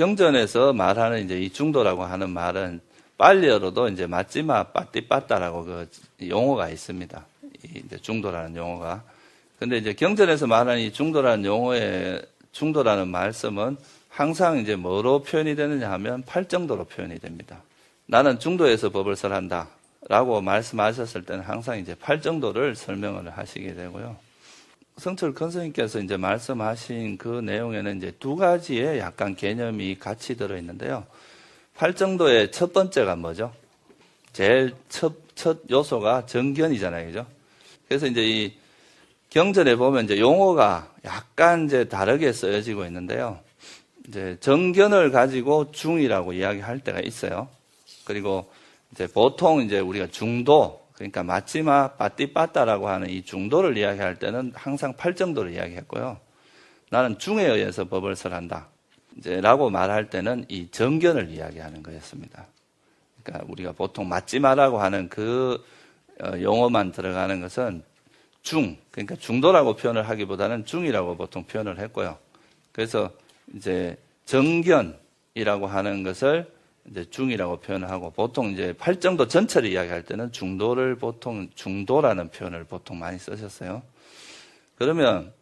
경전에서 말하는 이제 이 중도라고 하는 말은 빨리어로도 이제 맞지마 빠띠빠따라고 그 용어가 있습니다. 이 이제 중도라는 용어가. 근데 이제 경전에서 말하는 이 중도라는 용어의 중도라는 말씀은 항상 이제 뭐로 표현이 되느냐 하면 팔정도로 표현이 됩니다. 나는 중도에서 법을 설한다. 라고 말씀하셨을 때는 항상 이제 팔정도를 설명을 하시게 되고요. 성철 큰스님께서 이제 말씀하신 그 내용에는 이제 두 가지의 약간 개념이 같이 들어 있는데요. 팔정도의 첫 번째가 뭐죠? 제일 첫, 첫 요소가 정견이잖아요. 그죠? 그래서 이제 이 경전에 보면 이제 용어가 약간 이제 다르게 쓰여지고 있는데요. 이제 정견을 가지고 중이라고 이야기할 때가 있어요. 그리고 이제 보통 이제 우리가 중도, 그러니까 맞지마, 빠띠빠따라고 하는 이 중도를 이야기할 때는 항상 팔정도를 이야기했고요. 나는 중에 의해서 법을 설한다. 이제 라고 말할 때는 이 정견을 이야기하는 거였습니다. 그러니까 우리가 보통 맞지마라고 하는 그 어, 용어만 들어가는 것은 중, 그러니까 중도라고 표현을 하기보다는 중이라고 보통 표현을 했고요. 그래서 이제 정견이라고 하는 것을 이제 중이라고 표현을 하고 보통 이제 팔정도 전체를 이야기할 때는 중도를 보통 중도라는 표현을 보통 많이 쓰셨어요. 그러면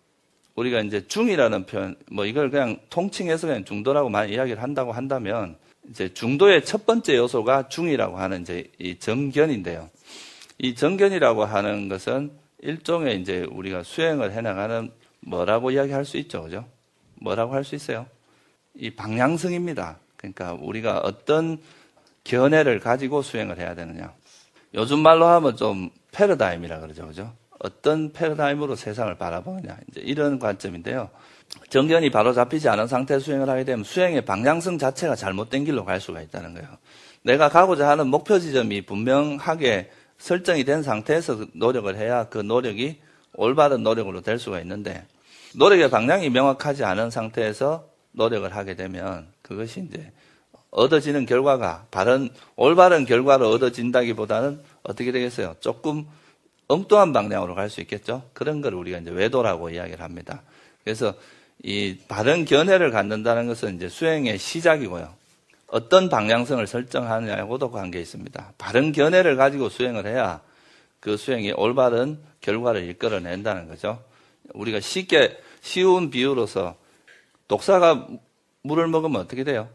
우리가 이제 중이라는 표현, 뭐 이걸 그냥 통칭해서 그냥 중도라고 많이 이야기를 한다고 한다면 이제 중도의 첫 번째 요소가 중이라고 하는 이제 이 정견인데요. 이 정견이라고 하는 것은 일종의 이제 우리가 수행을 해나가는 뭐라고 이야기할 수 있죠, 그죠? 뭐라고 할 수 있어요? 이 방향성입니다. 그러니까 우리가 어떤 견해를 가지고 수행을 해야 되느냐. 요즘 말로 하면 좀 패러다임이라 그러죠, 그죠? 어떤 패러다임으로 세상을 바라보느냐. 이제 이런 관점인데요. 정견이 바로 잡히지 않은 상태 수행을 하게 되면 수행의 방향성 자체가 잘못된 길로 갈 수가 있다는 거예요. 내가 가고자 하는 목표 지점이 분명하게 설정이 된 상태에서 노력을 해야 그 노력이 올바른 노력으로 될 수가 있는데 노력의 방향이 명확하지 않은 상태에서 노력을 하게 되면 그것이 이제 얻어지는 결과가 바른 올바른 결과를 얻어진다기보다는 어떻게 되겠어요? 조금 엉뚱한 방향으로 갈 수 있겠죠. 그런 걸 우리가 이제 외도라고 이야기를 합니다. 그래서 이 바른 견해를 갖는다는 것은 이제 수행의 시작이고요. 어떤 방향성을 설정하느냐고도 관계 있습니다. 바른 견해를 가지고 수행을 해야 그 수행이 올바른 결과를 이끌어낸다는 거죠. 우리가 쉽게 쉬운 비유로서 독사가 물을 먹으면 어떻게 돼요?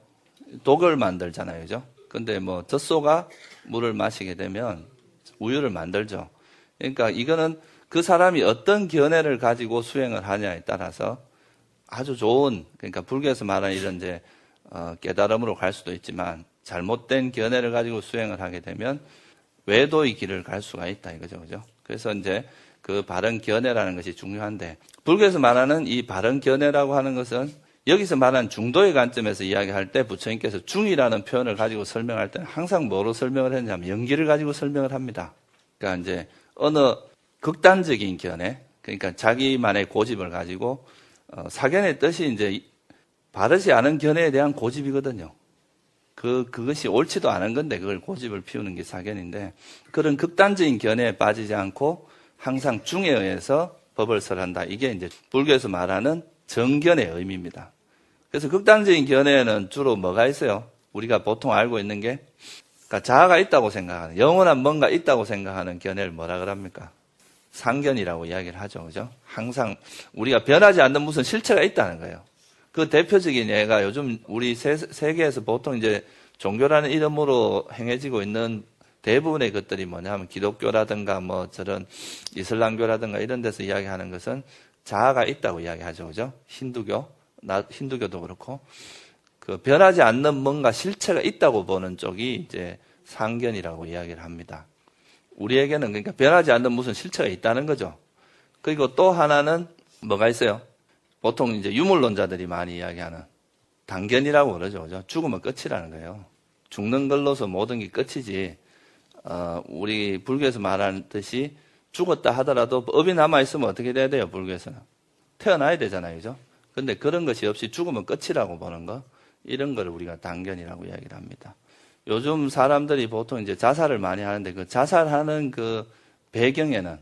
독을 만들잖아요. 그죠? 근데 뭐 젖소가 물을 마시게 되면 우유를 만들죠. 그러니까 이거는 그 사람이 어떤 견해를 가지고 수행을 하냐에 따라서 아주 좋은 그러니까 불교에서 말하는 이런 이제 어, 깨달음으로 갈 수도 있지만 잘못된 견해를 가지고 수행을 하게 되면 외도의 길을 갈 수가 있다 이거죠, 그죠? 그래서 이제 그 바른 견해라는 것이 중요한데 불교에서 말하는 이 바른 견해라고 하는 것은 여기서 말하는 중도의 관점에서 이야기할 때 부처님께서 중이라는 표현을 가지고 설명할 때는 항상 뭐로 설명을 했냐면 연기를 가지고 설명을 합니다. 그러니까 이제 어느 극단적인 견해, 그러니까 자기만의 고집을 가지고 어, 사견의 뜻이 이제 바르지 않은 견해에 대한 고집이거든요. 그, 그것이 옳지도 않은 건데 그걸 고집을 피우는 게 사견인데 그런 극단적인 견해에 빠지지 않고 항상 중에 의해서 법을 설한다. 이게 이제 불교에서 말하는 정견의 의미입니다. 그래서 극단적인 견해에는 주로 뭐가 있어요? 우리가 보통 알고 있는 게 그러니까 자아가 있다고 생각하는 영원한 뭔가 있다고 생각하는 견해를 뭐라 그럽니까? 상견이라고 이야기를 하죠. 그죠? 항상 우리가 변하지 않는 무슨 실체가 있다는 거예요. 그 대표적인 예가 요즘 우리 세, 세계에서 보통 이제 종교라는 이름으로 행해지고 있는 대부분의 것들이 뭐냐면 기독교라든가 뭐 저런 이슬람교라든가 이런 데서 이야기하는 것은 자아가 있다고 이야기하죠. 그죠? 힌두교, 나, 힌두교도 그렇고. 그 변하지 않는 뭔가 실체가 있다고 보는 쪽이 이제 상견이라고 이야기를 합니다. 우리에게는 그러니까 변하지 않는 무슨 실체가 있다는 거죠. 그리고 또 하나는 뭐가 있어요? 보통 이제 유물론자들이 많이 이야기하는 당견이라고 그러죠. 그죠? 죽으면 끝이라는 거예요. 죽는 걸로서 모든 게 끝이지. 어, 우리 불교에서 말하는 듯이 죽었다 하더라도 업이 남아있으면 어떻게 돼야 돼요, 불교에서는? 태어나야 되잖아요, 그죠? 근데 그런 것이 없이 죽으면 끝이라고 보는 거, 이런 걸 우리가 당견이라고 이야기를 합니다. 요즘 사람들이 보통 이제 자살을 많이 하는데 그 자살하는 그 배경에는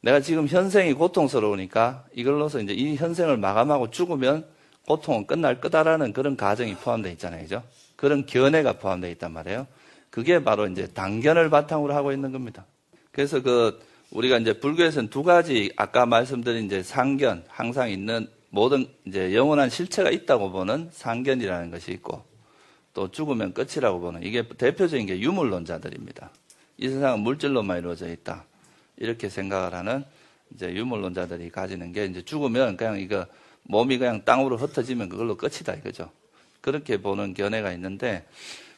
내가 지금 현생이 고통스러우니까 이걸로서 이제 이 현생을 마감하고 죽으면 고통은 끝날 거다라는 그런 가정이 포함되어 있잖아요. 그죠? 그런 견해가 포함되어 있단 말이에요. 그게 바로 이제 당견을 바탕으로 하고 있는 겁니다. 그래서 그 우리가 이제 불교에서는 두 가지 아까 말씀드린 이제 상견 항상 있는 모든 이제 영원한 실체가 있다고 보는 상견이라는 것이 있고 또 죽으면 끝이라고 보는 이게 대표적인 게 유물론자들입니다. 이 세상은 물질로만 이루어져 있다. 이렇게 생각을 하는 이제 유물론자들이 가지는 게 이제 죽으면 그냥 이거 몸이 그냥 땅으로 흩어지면 그걸로 끝이다 이거죠. 그렇게 보는 견해가 있는데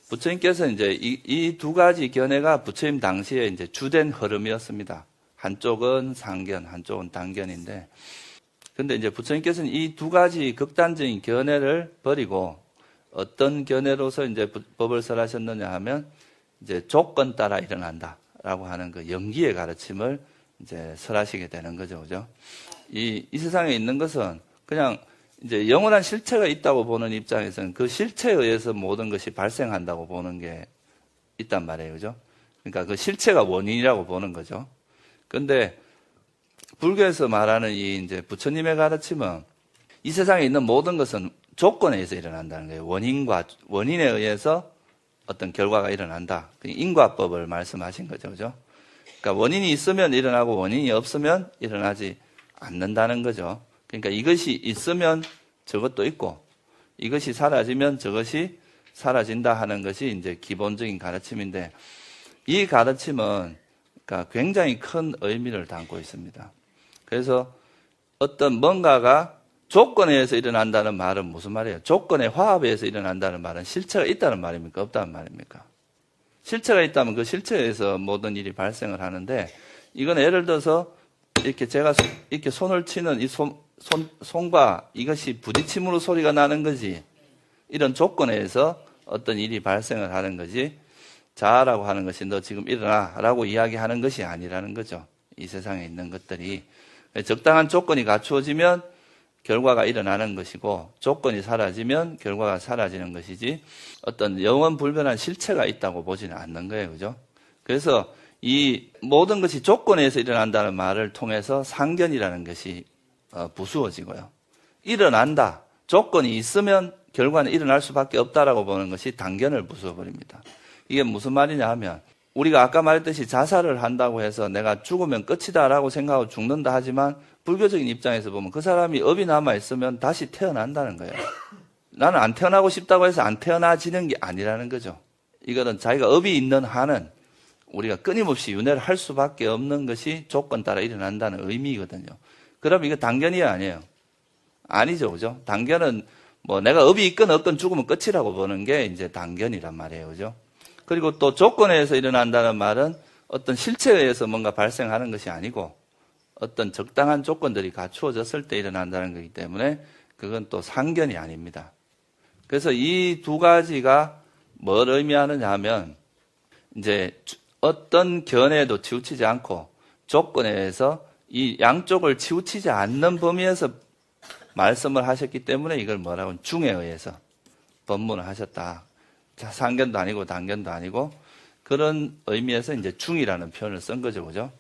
부처님께서 이제 이 두 가지 견해가 부처님 당시에 이제 주된 흐름이었습니다. 한쪽은 상견, 한쪽은 단견인데 근데 이제 부처님께서는 이 두 가지 극단적인 견해를 버리고 어떤 견해로서 이제 부- 법을 설하셨느냐 하면 이제 조건 따라 일어난다라고 하는 그 연기의 가르침을 이제 설하시게 되는 거죠, 그죠? 이, 이 세상에 있는 것은 그냥 이제 영원한 실체가 있다고 보는 입장에서는 그 실체에 의해서 모든 것이 발생한다고 보는 게 있단 말이에요, 그죠? 그러니까 그 실체가 원인이라고 보는 거죠. 근데 불교에서 말하는 이 이제 부처님의 가르침은 이 세상에 있는 모든 것은 조건에 의해서 일어난다는 거예요. 원인과 원인에 의해서 어떤 결과가 일어난다. 그 인과법을 말씀하신 거죠, 그죠? 그러니까 원인이 있으면 일어나고 원인이 없으면 일어나지 않는다는 거죠. 그러니까 이것이 있으면 저것도 있고 이것이 사라지면 저것이 사라진다 하는 것이 이제 기본적인 가르침인데 이 가르침은 그러니까 굉장히 큰 의미를 담고 있습니다. 그래서 어떤 뭔가가 조건에 의해서 일어난다는 말은 무슨 말이에요? 조건의 화합에 의해서 일어난다는 말은 실체가 있다는 말입니까? 없다는 말입니까? 실체가 있다면 그 실체에 의해서 모든 일이 발생을 하는데 이건 예를 들어서 이렇게 제가 소- 이렇게 손을 치는 이 손, 손, 손과 이것이 부딪힘으로 소리가 나는 거지. 이런 조건에 의해서 어떤 일이 발생을 하는 거지. 자라고 하는 것이 너 지금 일어나 라고 이야기하는 것이 아니라는 거죠. 이 세상에 있는 것들이. 적당한 조건이 갖추어지면 결과가 일어나는 것이고 조건이 사라지면 결과가 사라지는 것이지 어떤 영원 불변한 실체가 있다고 보지는 않는 거예요. 그죠? 그래서 이 모든 것이 조건에서 일어난다는 말을 통해서 상견이라는 것이 어, 부수어지고요. 일어난다. 조건이 있으면 결과는 일어날 수밖에 없다라고 보는 것이 단견을 부수어버립니다. 이게 무슨 말이냐 하면 우리가 아까 말했듯이 자살을 한다고 해서 내가 죽으면 끝이다라고 생각하고 죽는다 하지만 불교적인 입장에서 보면 그 사람이 업이 남아 있으면 다시 태어난다는 거예요. 나는 안 태어나고 싶다고 해서 안 태어나지는 게 아니라는 거죠. 이거는 자기가 업이 있는 한은 우리가 끊임없이 윤회를 할 수밖에 없는 것이 조건 따라 일어난다는 의미거든요. 그럼 이거 단견이 아니에요. 아니죠, 그죠? 단견은 뭐 내가 업이 있건 없건 죽으면 끝이라고 보는 게 이제 단견이란 말이에요, 그죠? 그리고 또 조건에 의해서 일어난다는 말은 어떤 실체에 의해서 뭔가 발생하는 것이 아니고 어떤 적당한 조건들이 갖추어졌을 때 일어난다는 거기 때문에 그건 또 상견이 아닙니다. 그래서 이 두 가지가 뭘 의미하느냐 하면 이제 어떤 견해도 치우치지 않고 조건에 의해서 이 양쪽을 치우치지 않는 범위에서 말씀을 하셨기 때문에 이걸 뭐라고 하면 중에 의해서 법문을 하셨다. 자, 상견도 아니고 단견도 아니고 그런 의미에서 이제 중이라는 표현을 쓴 거죠, 그죠?